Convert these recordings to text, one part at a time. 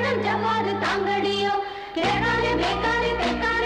பயணம் ஜவாறு தாங்கடியோ. கேடாலே பேக்காலே தேக்காலே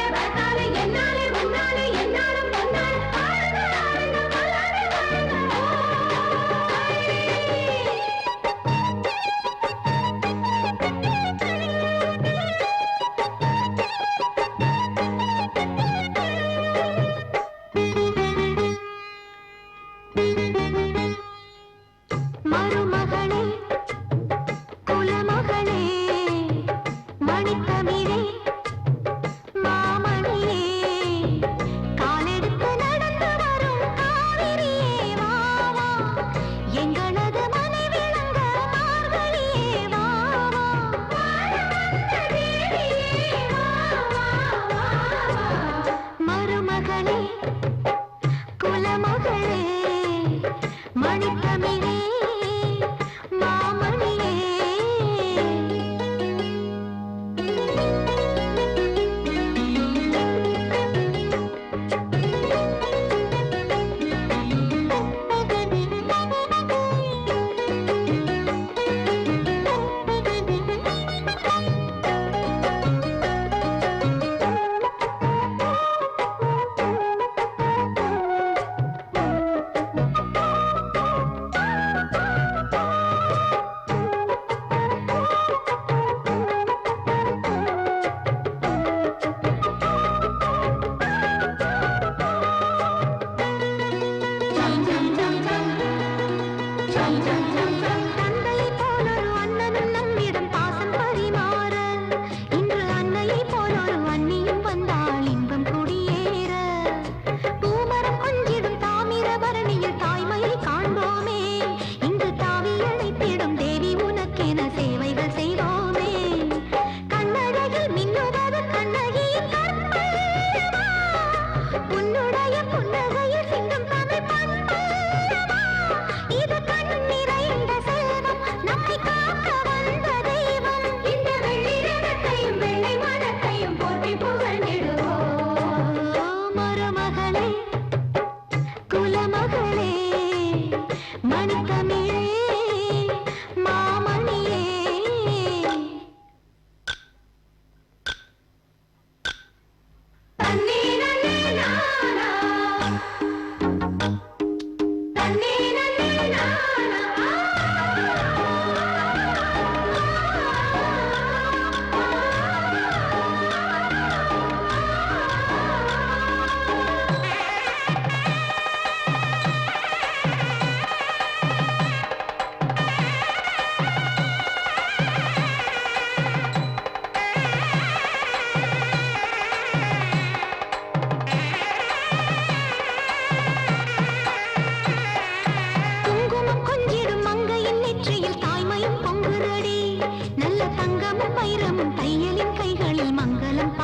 மணி Thank you. வைரம் தையலின் கைகளில் மங்களம்